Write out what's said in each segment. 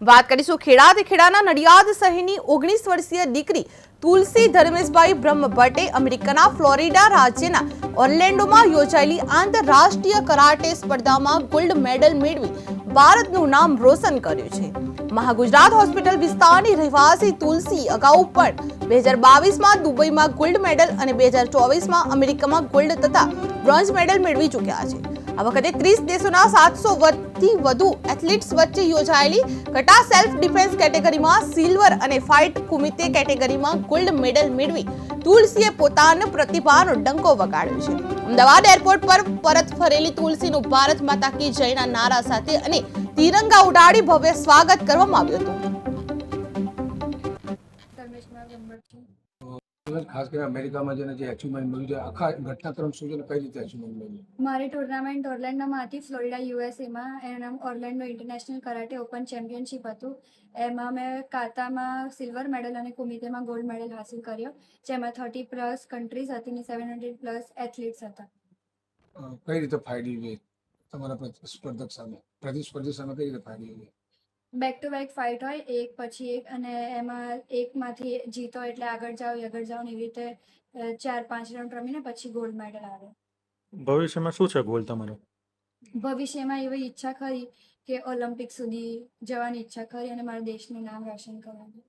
વાત કરીશું ખેડાથી ખેડાના નડિયાદ શહેરની ઓગણીસ વર્ષીય દીકરી તુલસી ધર્મેશભાઈ બ્રહ્મ ભટ્ટે અમેરિકાના ફ્લોરિડા રાજ્યના ઓર્લેન્ડોમાં યોજાયેલી આંતરરાષ્ટ્રીય કરાટે સ્પર્ધામાં ગોલ્ડ મેડલ મેળવી ભારતનું નામ રોશન કર્યું છે. મહાગુજરાત હોસ્પિટલ વિસ્તારની રહેવાસી તુલસી અગાઉ પણ બે હજાર બાવીસમાં દુબઈમાં ગોલ્ડ મેડલ અને બે હજાર ચોવીસમાં અમેરિકામાં ગોલ્ડ તથા બ્રોન્ઝ મેડલ મેળવી ચૂક્યા છે. આ વખતે ત્રીસ દેશોના સાતસો થી વધુ એથ્લેટ્સ વચ્ચે યોજાયેલી કટા સેલ્ફ ડિફેન્સ કેટેગરીમાં સિલ્વર અને ફાઇટ કુમિતે કેટેગરીમાં ગોલ્ડ મેડલ મેળવી તુલસીએ પોતાનો પ્રતિભાનો ડંકો વગાડ્યો છે. અમદાવાદ એરપોર્ટ પર પરત ફરેલી તુલસીનું ભારત માતા કી જયના નારા સાથે અને તિરંગા ઉડાડી ભવ્ય સ્વાગત કરવામાં આવ્યું હતું. દિવસ ખાસ કરીને અમેરિકામાં જેને જે એચિવમેન્ટ મળ્યું છે આખા ઘટનાક્રમ શું છે કઈ રીતે એચિવમેન્ટ મળ્યું? મારી ટુર્નામેન્ટ ઓર્લેન્ડોમાં હતી ફ્લોરિડા યુએસએમાં. એનું નામ Orlando international karate open championship હતું. એમાં મેં કાતામાં સિલ્વર મેડલ અને કુમિતેમાં ગોલ્ડ મેડલ હાંસિલ કર્યો જેમાં થર્ટી પ્લસ કન્ટ્રીઝ હતી ને સેવન હંડ્રેડ પ્લસ એથ્લીટ્સ હતા. કઈ રીતે ફાયદી તમારા સ્પર્ધક સામે પ્રતિસ્પર્ધી સામે કઈ રીતે ફાયદી બેક ટુ બેક ફાઇટ હોય એક પછી એક અને એમાં એકમાંથી જીતો એટલે આગળ જાઓ આગળ જાઓ ને એવી રીતે ચાર પાંચ રાઉન્ડ રમીને પછી ગોલ્ડ મેડલ આવે. ભવિષ્યમાં શું છે ગોલ તમારો? ભવિષ્યમાં એવી ઈચ્છા ખરી કે ઓલિમ્પિક સુધી જવાની ઈચ્છા ખરી અને મારા દેશનું નામ રોશન કરવાનું.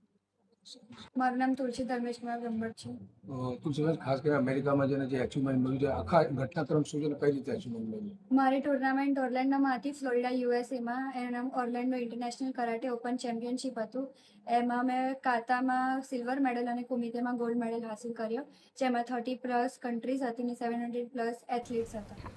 મારું નામ તુલસી ધર્મેશમાં બ્રહ્મભટ્ટ છે. અ, ખાસ કરીને અમેરિકામાં જેને જે એચિવમેન્ટ મળ્યું છે આખા ઘટનાક્રમ શું છે કઈ રીતે એચિવમેન્ટ મળ્યું? મારી ટુર્નામેન્ટ ઓર્લેન્ડોમાં હતી ફ્લોરિડા યુએસએમાં એનું નામ Orlando international karate open championship હતું. એમાં મેં કાતામાં સિલ્વર મેડલ અને કુમિતેમાં ગોલ્ડ મેડલ હાંસિલ કર્યો જેમાં થર્ટી પ્લસ કન્ટ્રીઝ હતી ને સેવન હંડ્રેડ પ્લસ એથ્લીટ્સ હતા.